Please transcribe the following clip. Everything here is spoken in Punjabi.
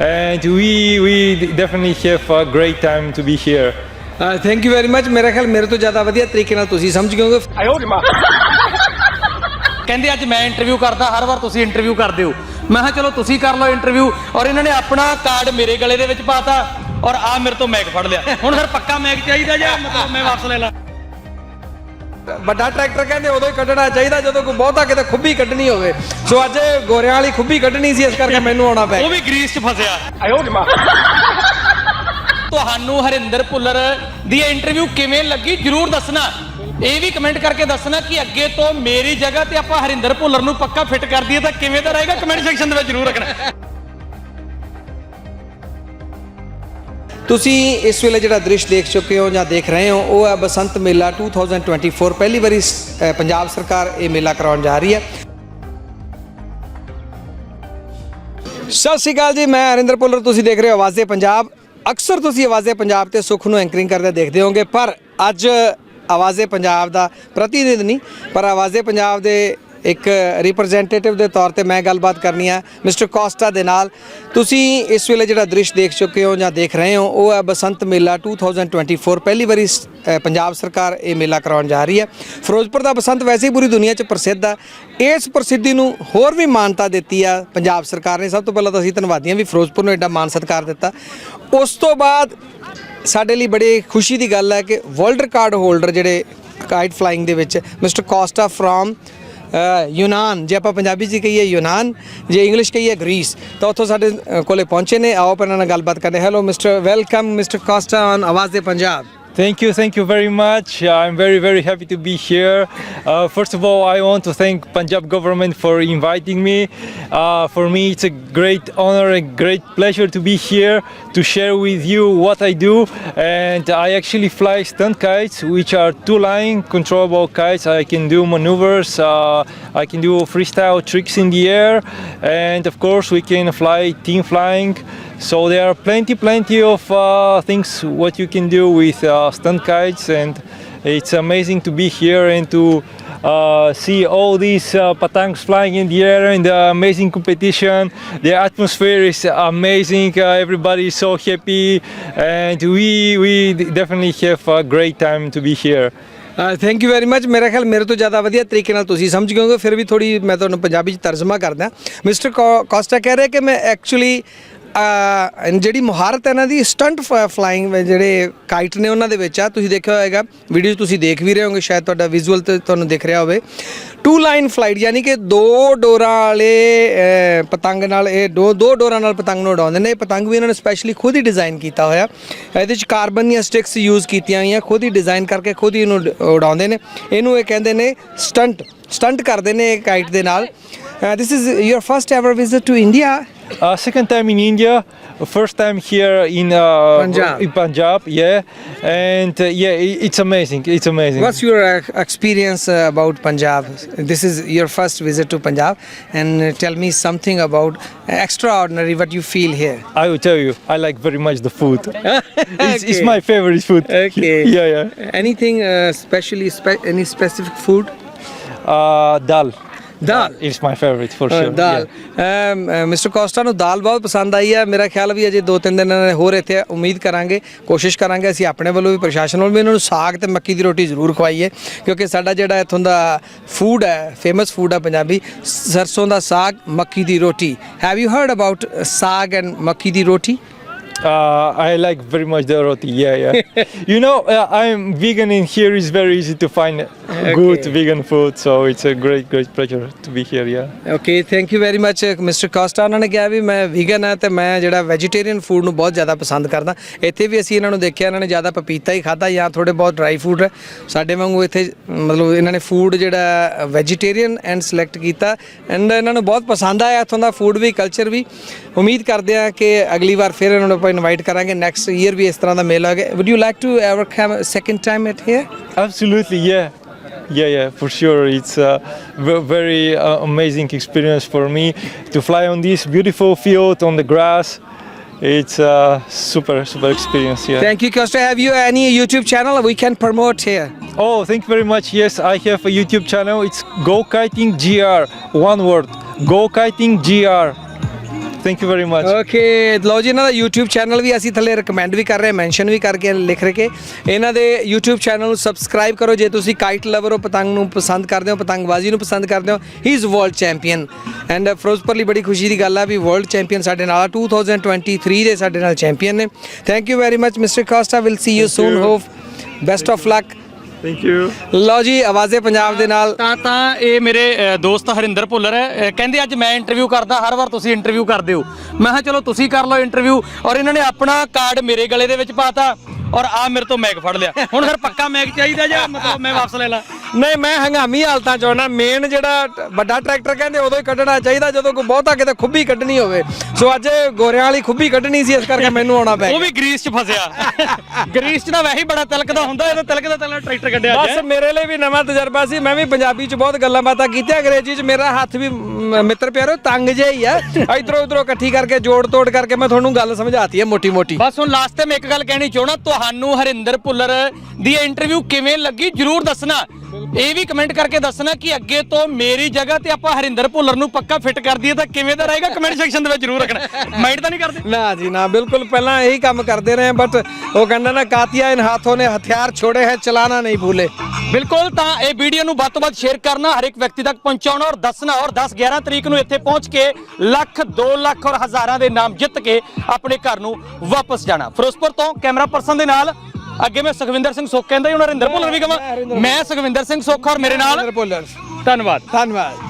and we we definitely have a great time to be here. Thank you very much ਮੇਰਾ ਖਿਆਲ ਮੇਰੇ ਤੋਂ ਜ਼ਿਆਦਾ ਵਧੀਆ ਤਰੀਕੇ ਨਾਲ ਤੁਸੀਂ ਸਮਝ ਗਏ ਹੋਗੇ ਕਹਿੰਦੇ ਅੱਜ ਮੈਂ ਇੰਟਰਵਿਊ ਕਰਦਾ ਹਰ ਵਾਰ ਤੁਸੀਂ ਇੰਟਰਵਿਊ ਕਰਦੇ ਹੋ। ਮੈਂ ਕਿਹਾ ਚਲੋ ਤੁਸੀਂ ਕਰ ਲਓ ਇੰਟਰਵਿਊ ਔਰ ਇਹਨਾਂ ਨੇ ਆਪਣਾ ਕਾਰਡ ਮੇਰੇ ਗਲੇ ਦੇ ਵਿੱਚ ਪਾਤਾ ਔਰ ਆ ਮੇਰੇ ਤੋਂ ਮੈਗ ਫੜ ਲਿਆ। ਹੁਣ ਫਿਰ ਪੱਕਾ ਮੈਗ ਚਾਹੀਦਾ ਜਾਂ ਮਤਲਬ ਮੈਂ ਵਾਪਸ ਲੈ ਲਾਂ? ਵੱਡਾ ਟਰੈਕਟਰ ਕਹਿੰਦੇ ਉਦੋਂ ਹੀ ਕੱਢਣਾ ਚਾਹੀਦਾ ਜਦੋਂ ਕੋਈ ਬਹੁਤਾ ਕਿਤੇ ਖੁੱਬੀ ਕੱਢਣੀ ਹੋਵੇ। ਸੋ ਅੱਜ ਗੋਰਿਆਂ ਵਾਲੀ ਖੁੱਬੀ ਕੱਢਣੀ ਸੀ ਇਸ ਕਰਕੇ ਮੈਨੂੰ ਆਉਣਾ ਪੈ ਉਹ ਵੀ ਗਰੀਸ 'ਚ ਫਸਿਆ। ਤੁਹਾਨੂੰ ਹਰਿੰਦਰ ਭੁੱਲਰ ਦੀ ਇੰਟਰਵਿਊ ਕਿਵੇਂ ਲੱਗੀ ਜਰੂਰ ਦੱਸਣਾ। ਇਹ ਵੀ ਕਮੈਂਟ ਕਰਕੇ ਦੱਸਣਾ ਕਿ ਅੱਗੇ ਤੋਂ ਮੇਰੀ ਜਗ੍ਹਾ ਤੇ ਆਪਾਂ ਹਰਿੰਦਰ ਭੁੱਲਰ ਨੂੰ ਪੱਕਾ ਫਿੱਟ ਕਰ ਦਈਏ ਤਾਂ ਕਿਵੇਂ ਦਾ ਰਹੇਗਾ ਕਮੈਂਟ ਸੈਕਸ਼ਨ ਦੇ ਵਿੱਚ ਜਰੂਰ ਰੱਖਣਾ। ਤੁਸੀਂ ਇਸ ਵੇਲੇ ਜਿਹੜਾ ਦ੍ਰਿਸ਼ ਦੇਖ ਚੁੱਕੇ ਹੋ ਜਾਂ ਦੇਖ ਰਹੇ ਹੋ, ਉਹ ਹੈ ਬਸੰਤ ਮੇਲਾ 2024 ਪਹਿਲੀ ਵਾਰੀ ਪੰਜਾਬ ਸਰਕਾਰ ਇਹ ਮੇਲਾ ਕਰਾਉਣ ਜਾ ਰਹੀ ਹੈ। ਸਤਿ ਸ਼੍ਰੀ ਅਕਾਲ ਜੀ, ਮੈਂ ਹਰਿੰਦਰ ਪੁੱਲਰ ਤੁਸੀਂ ਦੇਖ ਰਹੇ ਹੋ ਆਵਾਜ਼ੇ ਪੰਜਾਬ। ਅਕਸਰ ਤੁਸੀਂ ਆਵਾਜ਼ੇ ਪੰਜਾਬ ਤੇ ਸੁਖ ਨੂੰ ਐਂਕਰਿੰਗ ਕਰਦੇ ਦੇਖਦੇ ਹੋਗੇ ਪਰ ਅੱਜ ਆਵਾਜ਼ੇ ਪੰਜਾਬ ਦਾ ਪ੍ਰਤੀਨਿਧ ਨਹੀਂ, ਪਰ ਆਵਾਜ਼ੇ ਪੰਜਾਬ ਦੇ ਇੱਕ ਰਿਪਰੈਜ਼ੈਂਟੇਟਿਵ ਦੇ ਤੌਰ ਤੇ ਮੈਂ ਗੱਲਬਾਤ ਕਰਨੀ ਹੈ ਮਿਸਟਰ ਕੋਸਟਾ ਦੇ ਨਾਲ। ਤੁਸੀਂ ਇਸ ਵੇਲੇ ਜਿਹੜਾ ਦ੍ਰਿਸ਼ ਦੇਖ ਚੁੱਕੇ ਹੋ ਜਾਂ ਦੇਖ ਰਹੇ ਹੋ, ਉਹ ਹੈ ਬਸੰਤ ਮੇਲਾ 2024 ਪਹਿਲੀ ਵਾਰੀ ਪੰਜਾਬ ਸਰਕਾਰ ਇਹ ਮੇਲਾ ਕਰਾਉਣ ਜਾ ਰਹੀ ਹੈ। ਫਿਰੋਜ਼ਪੁਰ ਦਾ ਬਸੰਤ ਵੈਸੇ ਹੀ ਪੂਰੀ ਦੁਨੀਆ 'ਚ ਪ੍ਰਸਿੱਧ ਹੈ ਇਸ ਪ੍ਰਸਿੱਧੀ ਨੂੰ ਹੋਰ ਵੀ ਮਾਨਤਾ ਦਿੱਤੀ ਆ ਪੰਜਾਬ ਸਰਕਾਰ ਨੇ। ਸਭ ਤੋਂ ਪਹਿਲਾਂ ਤਾਂ ਅਸੀਂ ਧੰਨਵਾਦੀਆਂ ਵੀ ਫਿਰੋਜ਼ਪੁਰ ਨੂੰ ਐਡਾ ਮਾਨ ਸਤਿਕਾਰ ਦਿੱਤਾ। ਉਸ ਤੋਂ ਬਾਅਦ ਸਾਡੇ ਲਈ ਬੜੇ ਖੁਸ਼ੀ ਦੀ ਗੱਲ ਹੈ ਕਿ ਵਰਲਡ ਰਿਕਾਰਡ ਹੋਲਡਰ ਜਿਹੜੇ ਕਾਈਟ ਫਲਾਈਂਗ ਦੇ ਵਿੱਚ, ਮਿਸਟਰ ਕੋਸਟਾ ਫਰੋਮ ਯੂਨਾਨ ਜੇ ਆਪਾਂ ਪੰਜਾਬੀ 'ਚ ਕਹੀਏ ਯੂਨਾਨ ਜੇ ਇੰਗਲਿਸ਼ ਕਹੀਏ ਗ੍ਰੀਸ ਤਾਂ ਉੱਥੋਂ ਸਾਡੇ ਅ, ਕੋਲੇ ਪਹੁੰਚੇ ਨੇ। ਆਓ ਆਪਾਂ ਇਹਨਾਂ ਨਾਲ ਗੱਲਬਾਤ ਕਰਦੇ hello mister welcome mister Costa on ਆਵਾਜ਼ ਦੇ Punjab Thank you, thank you very much. I'm very, very happy to be here. Uh, first of all, I want to thank Punjab government for inviting me. Uh, for me, it's a great honor and great pleasure to be here to share with you what I do. And I actually fly stunt kites, which are two-line controllable kites. I can do maneuvers. Uh, I can do freestyle tricks in the air, and of course, we can fly team flying. So there are plenty, plenty of uh, things what you can do with uh, stunt kites, and it's amazing to be here and to uh, see all these uh, patangs flying in the air and the amazing competition. The atmosphere is amazing. Uh, everybody is so happy, and we we definitely have a great time to be here. Thank you very much ਮੇਰਾ ਖਿਆਲ ਮੇਰੇ ਤੋਂ ਜ਼ਿਆਦਾ ਵਧੀਆ ਤਰੀਕੇ ਨਾਲ ਤੁਸੀਂ ਸਮਝ ਗਏ ਹੋਗੇ ਫਿਰ ਵੀ ਥੋੜੀ ਮੈਂ ਤੁਹਾਨੂੰ ਪੰਜਾਬੀ 'ਚ ਤਰਜਮਾ ਕਰਦਾ ਮਿਸਟਰ ਕੋਸਟਾ ਕਹਿ ਰਿਹਾ ਕਿ ਮੈਂ ਐਕਚੁਅਲੀ ਜਿਹੜੀ ਮੁਹਾਰਤ ਹੈ ਇਹਨਾਂ ਦੀ ਸਟੰਟ ਫਲਾਈਂਗ ਜਿਹੜੇ ਕਾਈਟ ਨੇ ਉਹਨਾਂ ਦੇ ਵਿੱਚ ਆ, ਤੁਸੀਂ ਦੇਖਿਆ ਹੋਵੇਗਾ ਵੀਡੀਓ ਤੁਸੀਂ ਦੇਖ ਵੀ ਰਹੇ ਹੋਗੇ, ਸ਼ਾਇਦ ਤੁਹਾਡਾ ਵਿਜ਼ੂਅਲ ਤੇ ਤੁਹਾਨੂੰ ਦਿਖ ਰਿਹਾ ਹੋਵੇ। ਟੂ ਲਾਈਨ ਫਲਾਈਟ ਯਾਨੀ ਕਿ ਦੋ ਡੋਰਾਂ ਵਾਲੇ ਪਤੰਗ ਨਾਲ, ਇਹ ਦੋ ਦੋ ਡੋਰਾਂ ਨਾਲ ਪਤੰਗ ਨੂੰ ਉਡਾਉਂਦੇ ਨੇ। ਇਹ ਪਤੰਗ ਵੀ ਇਹਨਾਂ ਨੇ ਸਪੈਸ਼ਲੀ ਖੁਦ ਹੀ ਡਿਜ਼ਾਈਨ ਕੀਤਾ ਹੋਇਆ। ਇਹਦੇ ਵਿੱਚ ਕਾਰਬਨ ਦੀਆਂ ਸਟਿਕਸ ਯੂਜ਼ ਕੀਤੀਆਂ ਹੋਈਆਂ, ਖੁਦ ਹੀ ਡਿਜ਼ਾਈਨ ਕਰਕੇ ਖੁਦ ਹੀ ਇਹਨੂੰ ਉਡਾਉਂਦੇ ਨੇ। ਇਹਨੂੰ ਇਹ ਕਹਿੰਦੇ ਨੇ ਸਟੰਟ ਸਟੰਟ ਕਰਦੇ ਨੇ ਇਹ ਕਾਈਟ ਦੇ ਨਾਲ। This is your first ever visit to India Uh, second time in India, first time here in uh, Punjab. In Punjab, yeah, and uh, yeah, it's amazing. It's amazing. What's your uh, experience uh, about Punjab? This is your first visit to Punjab, and uh, tell me something about extraordinary what you feel here. I will tell you, I like very much the food. it's, it's Okay. my favorite food. Okay. yeah, yeah. Anything uh, specially, spe- any specific food? Uh, dal. Dal. It's my favorite for sure. ਦਾਲ ਮਿਸਟਰ ਕੋਸਟਾ ਨੂੰ ਦਾਲ ਬਹੁਤ ਪਸੰਦ ਆਈ ਹੈ ਮੇਰਾ ਖਿਆਲ ਵੀ ਅਜੇ ਦੋ ਤਿੰਨ ਦਿਨ ਇਹਨਾਂ ਨੇ ਹੋਰ ਇੱਥੇ ਉਮੀਦ ਕਰਾਂਗੇ ਕੋਸ਼ਿਸ਼ ਕਰਾਂਗੇ ਅਸੀਂ ਆਪਣੇ ਵੱਲੋਂ ਵੀ ਪ੍ਰਸ਼ਾਸਨ ਵੱਲੋਂ ਵੀ ਇਹਨਾਂ ਨੂੰ ਸਾਗ ਤੇ ਮੱਕੀ ਦੀ ਰੋਟੀ ਜ਼ਰੂਰ ਖਵਾਈਏ ਕਿਉਂਕਿ ਸਾਡਾ ਜਿਹੜਾ ਇੱਥੋਂ ਦਾ ਫੂਡ ਹੈ ਫੇਮਸ ਫੂਡ ਹੈ ਪੰਜਾਬੀ ਸਰਸੋਂ ਦਾ ਸਾਗ ਮੱਕੀ ਦੀ ਰੋਟੀ have you heard about saag and makki di roti Uh, I like very much the roti. Yeah, yeah. you know, uh, I'm vegan, and here is very easy to find good vegan food. So it's a great, great pleasure to be here. Yeah. Okay thank you very much mister Costa ਉਹਨਾਂ ਨੇ ਕਿਹਾ ਵੀ ਮੈਂ ਵੀਗਨ ਹਾਂ ਤੇ ਮੈਂ ਜਿਹੜਾ ਵੈਜੀਟੇਰੀਅਨ ਫੂਡ ਨੂੰ ਬਹੁਤ ਜ਼ਿਆਦਾ ਪਸੰਦ ਕਰਦਾ ਇੱਥੇ ਵੀ ਅਸੀਂ ਇਹਨਾਂ ਨੂੰ ਦੇਖਿਆ ਇਹਨਾਂ ਨੇ ਜ਼ਿਆਦਾ ਪਪੀਤਾ ਹੀ ਖਾਦਾ ਜਾਂ ਥੋੜੇ ਬਹੁਤ ਡਰਾਈ ਫੂਡ ਹੈ ਸਾਡੇ ਵਾਂਗੂ ਇੱਥੇ ਮਤਲਬ ਇਹਨਾਂ ਨੇ ਫੂਡ ਜਿਹੜਾ ਵੈਜੀਟੇਰੀਅਨ ਐਂਡ ਸਿਲੈਕਟ ਕੀਤਾ ਐਂਡ ਇਹਨਾਂ ਨੂੰ ਬਹੁਤ ਪਸੰਦ ਆਇਆ ਇੱਥੋਂ ਦਾ ਫੂਡ ਵੀ ਕਲਚਰ ਵੀ ਉਮੀਦ ਕਰਦੇ ਆ ਕਿ ਅਗਲੀ ਵਾਰ ਫਿਰ ਇਹਨਾਂ ਨੂੰ ਆਪਾਂ ਇਨਵਾਈਟ ਕਰਾਂਗੇ ਨੈਕਸਟ ਈਅਰ ਵੀ ਇਸ ਤਰ੍ਹਾਂ ਦਾ ਮੇਲਾ ਹੋਵੇ would you like to ever come second time at here Absolutely, yeah. Yeah, yeah, for sure. It's a very uh, amazing experience for me to fly on this beautiful field on the grass. It's a super, super experience here. Yeah. Thank you, Costa. Have you any YouTube channel we can promote here? Oh, thank you very much. Yes, I have a YouTube channel. It's Go Kiting GR. One word. Go Kiting GR. Thank you very much. Okay ਲਓ ਜੀ ਇਹਨਾਂ ਦਾ YouTube ਚੈਨਲ ਵੀ ਅਸੀਂ ਥੱਲੇ ਰეკਮੈਂਡ ਵੀ ਕਰ ਰਹੇ ਹਾਂ ਮੈਂਸ਼ਨ ਵੀ ਕਰਕੇ ਲਿਖ ਰਹੇ ਕਿ ਇਹਨਾਂ ਦੇ YouTube ਚੈਨਲ ਨੂੰ ਸਬਸਕ੍ਰਾਈਬ ਕਰੋ ਜੇ ਤੁਸੀਂ ਕਾਈਟ ਲਵਰ ਹੋ ਪਤੰਗ ਨੂੰ ਪਸੰਦ ਕਰਦੇ ਹੋ ਪਤੰਗਬਾਜ਼ੀ ਨੂੰ ਪਸੰਦ ਕਰਦੇ ਹੋ ਹੀ is world champion and Firozpur ਲਈ ਬੜੀ ਖੁਸ਼ੀ ਦੀ ਗੱਲ ਆ ਵੀ ਵਰਲਡ ਚੈਂਪੀਅਨ ਸਾਡੇ ਨਾਲ ਆ 2023 ਦੇ ਸਾਡੇ ਨਾਲ ਚੈਂਪੀਅਨ ਨੇ। Thank you very much mister Costa will see you soon hope best of luck Thank you. ਲਓ ਜੀ ਆਵਾਜ਼ੇ ਪੰਜਾਬ ਦੇ ਨਾਲ। ਤਾਂ ਤਾਂ ਇਹ ਮੇਰੇ ਅ, ਦੋਸਤ ਹਰਿੰਦਰ ਭੁੱਲਰ ਹੈ। ਅ, ਕਹਿੰਦੇ ਅੱਜ ਮੈਂ ਇੰਟਰਵਿਊ ਕਰਦਾ ਹਰ ਵਾਰ ਤੁਸੀਂ ਇੰਟਰਵਿਊ ਕਰਦੇ ਹੋ। ਮੈਂ ਕਿਹਾ ਚਲੋ ਤੁਸੀਂ ਕਰ ਲਓ ਇੰਟਰਵਿਊ ਔਰ ਇਹਨਾਂ ਨੇ ਆਪਣਾ ਕਾਰਡ ਮੇਰੇ ਗਲੇ ਦੇ ਵਿੱਚ ਪਾਤਾ। ਔਰ ਆ ਮੇਰੇ ਤੋਂ ਮੈਗ ਫੜ ਲਿਆ। ਹੁਣ ਫਿਰ ਪੱਕਾ ਮੈਗ ਚਾਹੀਦਾ ਜਾਂ ਮਤਲਬ ਮੈਂ ਵਾਪਸ ਲੈ ਲਾਂ? ਨਹੀਂ ਮੈਂ ਹੰਗਾਮੀ ਹਾਲਤਾਂ ਚ ਹੋਣਾ। ਮੇਨ ਜਿਹੜਾ ਵੱਡਾ ਟਰੈਕਟਰ ਕਹਿੰਦੇ ਉਦੋਂ ਹੀ ਕੱਢਣਾ ਚਾਹੀਦਾ ਜਦੋਂ ਕੋਈ ਬਹੁਤਾ ਕਿਤੇ ਖੁੱਬੀ ਕੱਢਣੀ ਹੋਵੇ। ਸੋ ਅੱਜ ਗੋਰਿਆਂ ਵਾਲੀ ਖੁੱਬੀ ਕੱਢਣੀ ਸੀ ਇਸ ਕਰਕੇ ਮੈਨੂੰ ਆਉਣਾ ਪੈ ਉਹ ਵੀ ਗਰੀਸ 'ਚ ਫਸਿਆ। ਗਰੀਸ 'ਚ ਤਾਂ ਵੈਸੇ ਹੀ ਬੜਾ ਤਿਲਕਦਾ ਹੁੰਦਾ ਇਹ ਤਾਂ ਤਿਲਕਦਾ ਤਿਲਕਦਾ ਟਰੈਕਟਰ ਕੱਢਿਆ ਬਸ ਮੇਰੇ ਲਈ ਵੀ ਨਵਾਂ ਤਜਰਬਾ ਸੀ। ਮੈਂ ਵੀ ਪੰਜਾਬੀ ਚ ਬਹੁਤ ਗੱਲਾਂ ਬਾਤਾਂ ਕੀਤੀਆਂ ਅੰਗਰੇਜ਼ੀ ਚ ਮੇਰਾ ਹੱਥ ਵੀ ਮ, ਮਿੱਤਰ ਪਿਆਰੋ ਤੰਗ ਜਿਹਾ ਹੀ ਆ। ਇਧਰੋਂ ਉਧਰੋਂ ਇਕੱਠੀ ਕਰਕੇ ਜੋੜ ਤੋੜ ਕਰਕੇ ਮੈਂ ਤੁਹਾਨੂੰ ਗੱਲ ਸਮਝਾਤੀ ਹੈ ਮੋਟੀ ਮੋਟੀ ਬਸ ਹੁਣ ਲਾਸਟ ਟਾਈਮ ਇੱਕ ਗੱਲ ਕਹਿਣੀ ਚਾਹਣਾ ਤੁਹਾਨੂੰ ਹਰਿੰਦਰ ਭੁੱਲਰ ਦੀ ਇੰਟਰਵਿਊ ਕਿਵੇਂ ਲੱਗੀ? ਜਰੂਰ ਦੱਸਣਾ। ਇਹ ਵੀ ਕਮੈਂਟ ਕਰਕੇ ਦੱਸਣਾ ਕਿ ਅੱਗੇ ਤੋਂ ਮੇਰੀ ਜਗ੍ਹਾ ਤੇ ਆਪਾਂ ਹਰਿੰਦਰ ਭੁੱਲਰ ਨੂੰ ਪੱਕਾ ਫਿੱਟ ਕਰ ਦਈਏ ਤਾਂ ਕਿਵੇਂ ਦਾ ਰਹੇਗਾ ਕਮੈਂਟ ਸੈਕਸ਼ਨ ਦੇ ਵਿੱਚ ਜਰੂਰ ਰੱਖਣਾ। ਮਾਈਂਡ ਤਾਂ ਨਹੀਂ ਕਰਦੇ? ਨਾ ਜੀ ਨਾ ਬਿਲਕੁਲ ਪਹਿਲਾਂ ਇਹੀ ਕੰਮ ਕਰਦੇ ਰਹੇ ਬਟ ਉਹ ਕਹਿੰਦਾ ਨਾ ਕਾਤੀਆ ਇਨ ਹਾਥੋਂ ਨੇ ਹਥਿਆਰ ਛੋੜੇ ਹੈ ਚਲਾਣਾ ਨਹੀਂ ਭੂਲੇ। ਬਿਲਕੁਲ ਤਾਂ ਇਹ ਵੀਡੀਓ ਨੂੰ ਵੱਧ ਤੋਂ ਵੱਧ ਸ਼ੇਅਰ ਕਰਨਾ ਹਰ ਇੱਕ ਵਿਅਕਤੀ ਤੱਕ ਪਹੁੰਚਾਉਣਾ ਔਰ ਦੱਸਣਾ ਔਰ 10 11 ਤਰੀਕ ਨੂੰ ਇੱਥੇ ਪਹੁੰਚ ਕੇ ਲੱਖ 2 ਲੱਖ ਔਰ ਹਜ਼ਾਰਾਂ ਦੇ ਨਾਮ ਜਿੱਤ ਕੇ ਆਪਣੇ ਘਰ ਨੂੰ ਵਾਪਸ ਜਾਣਾ। ਫਿਰੋਜ਼ਪੁਰ ਤੋਂ ਕੈਮਰਾ ਪਰਸਨ ਦੇ ਨਾਲ ਅੱਗੇ ਮੈਂ ਸੁਖਵਿੰਦਰ ਸਿੰਘ ਸੁੱਖ ਕਹਿੰਦਾ ਜੀ ਹੁਣ ਹਰਿੰਦਰ ਭੁੱਲਰ ਵੀ ਕਹਾਂ ਮੈਂ ਸੁਖਵਿੰਦਰ ਸਿੰਘ ਸੁੱਖ ਔਰ ਮੇਰੇ ਨਾਲ। ਭੁੱਲਰ। ਧੰਨਵਾਦ। ਧੰਨਵਾਦ।